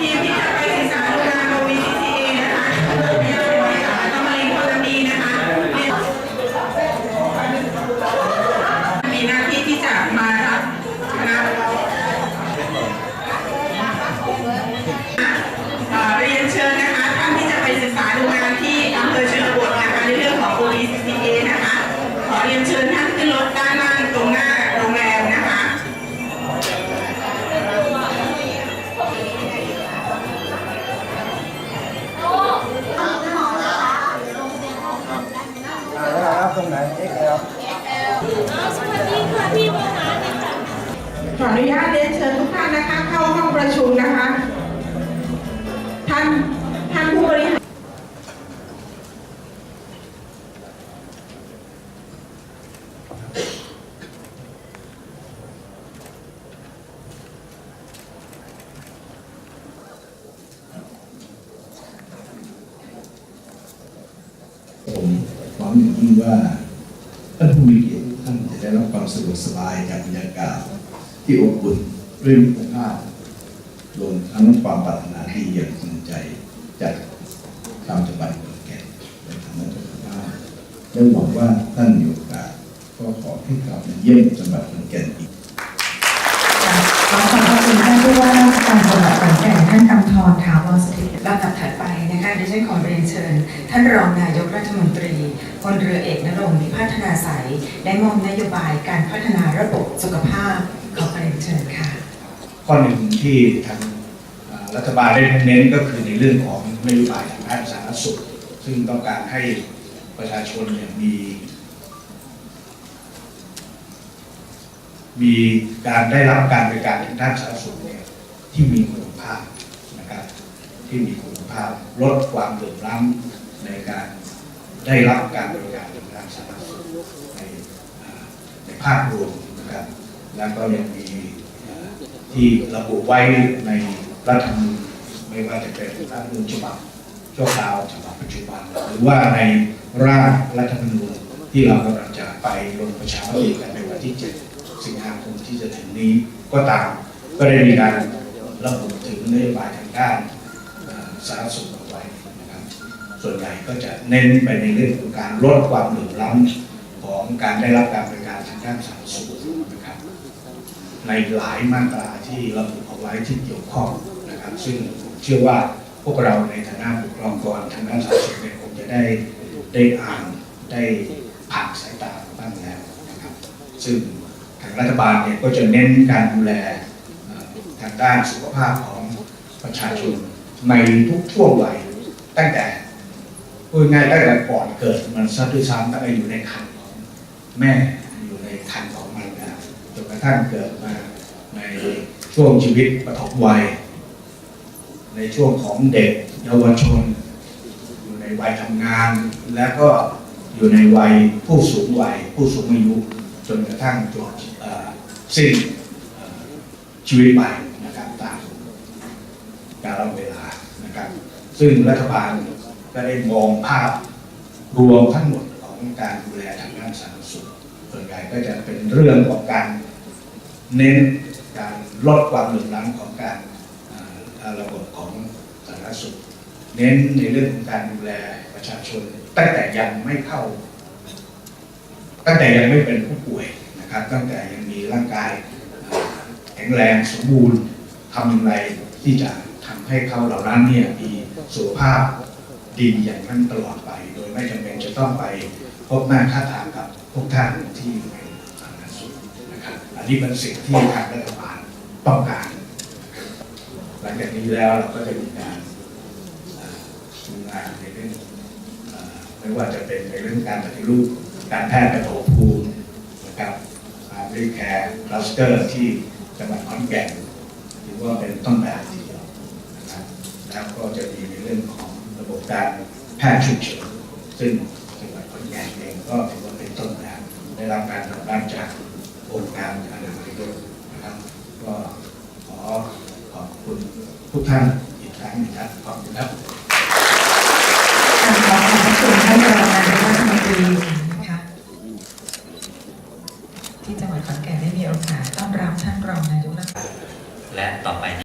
Thank you. รับตรงไหน XL สวัสดีค่ะพี่วหาเนี่ยค่ะขออนุญาตเรียนเชิญทุกท่านนะคะ เข้าห้องประชุมนะคะ หวังอย่างยิ่งว่าท่านผู้มีเกียรติท่านจะได้รับความสะดวกสบายจากบรรยากาศที่อบอุ่นด้วยมิตรภาพรวมทั้งความปรารถนาดีอย่างจริงใจจากชาวจังหวัดขอนแก่นและทางเจ้าของบ้านและหวังว่าท่านมีโอกาสก็ขอให้กลับมาเยี่ยมจังหวัดขอนแก่นอีกขอขอบคุณท่านผู้ว่าราชการจังหวัดขอนแก่นท่านกำธรถาวรสถิตลำดับถัดไป ดิฉันขอเรียนเชิญ ท่านรองนายกรัฐมนตรีพลเรือเอกนรงค์วิพัฒนาสายได้มอบนโยบายการพัฒนาระบบสุขภาพขอเรียนเชิญค่ะ ข้อหนึ่งที่ทางรัฐบาลได้เน้นก็คือในเรื่องของนโยบายทางด้านสาธารณสุข ซึ่งต้องการให้ประชาชนเนี่ยมี มีการได้รับการบริการทางด้านสาธารณสุขเนี่ยที่มีคุณภาพนะครับที่มีคุณ ภาพลดความเหลื่อมล้ำในการได้รับการบริการทางด้านสาธารณสุขในในภาพรวมนะครับ แล้วก็ยังมีที่ระบุไว้ในรัฐธรรมนูญไม่ว่าจะเป็นรัฐธรรมนูญฉบับชั่วคราวฉบับปัจจุบัน หรือว่าในร่างรัฐธรรมนูญที่เรากำลังจะไปลงประชามติกันในวันที่ 7 สิงหาคมที่จะถึงนี้ก็ตามก็ได้มีการระบุถึงนโยบายทางด้าน สาธารณสุขเอาไว้นะครับส่วนใหญ่ก็จะเน้นไปในเรื่องของการลดความเหลื่อมล้ำของการได้รับการบริการทางด้านสาธารณสุขนะครับในหลายมาตราที่ระบุเอาไว้ที่เกี่ยวข้องนะครับ ซึ่งผมเชื่อว่าพวกเราในฐานะบุคลากรทางด้านสาธารณสุขเนี่ยคงจะได้ได้อ่านได้ผ่านสายตาบ้างแล้วนะครับ ซึ่งทางรัฐบาลเนี่ยก็จะเน้นการดูแลทางด้านสุขภาพของประชาชน ในทุกช่วงวัยตั้งแต่พูดง่ายตั้งแต่ก่อนเกิดมันซะด้วยซ้ำตั้งแต่อยู่ในครรภ์ของแม่อยู่ในครรภ์ของมันนะจนกระทั่งเกิดมาในช่วงชีวิตปฐมวัย ในช่วงของเด็กเยาวชน อยู่ในวัยทำงาน แล้วก็อยู่ในวัยผู้สูงวัย ผู้สูงอายุจนกระทั่งจบสิ้นชีวิตไปนะครับตามกาลเวลาน ซึ่งรัฐบาลก็ได้มองภาพรวมทั้งหมดของการดูแลทางด้านสาธารณสุขส่วนใหญ่ก็จะเป็นเรื่องของการเน้นการลดความเหลื่อมล้ำของการระบบของสาธารณสุข เน้นในเรื่องของการดูแลประชาชนตั้งแต่ยังไม่เข้า ตั้งแต่ยังไม่เป็นผู้ป่วยนะครับตั้งแต่ยังมีร่างกายแข็งแรงสมบูรณ์ทำอย่างไรที่จะทำให้เขาเหล่านั้นเนี่ยมี สุขภาพดีอย่างนั้นตลอดไป โดยไม่จำเป็นจะต้องไปพบหน้าค่าทางกับพวกท่านที่เป็นสาธารณสุขนะครับอันนี้เป็นสิ่งที่ทางรัฐบาลต้องการ หลังจากนี้แล้วเราก็จะมีการทำงานในเรื่องไม่ว่าจะเป็นในเรื่องการปฏิรูปการแพทย์ปฐมภูมินะครับอาริแคร์คลัสเตอร์ที่จังหวัดขอนแก่นถือว่าเป็นต้นแบบ ก็จะมีในเรื่องของระบบการแพทย์ฉุกเฉินซึ่งจังหวัดขอนแก่นเองก็ถือว่าเป็นต้นแบบได้รับการตอบรับจากองค์การอนามัยโลกนะครับก็ขอขอบคุณทุกท่าน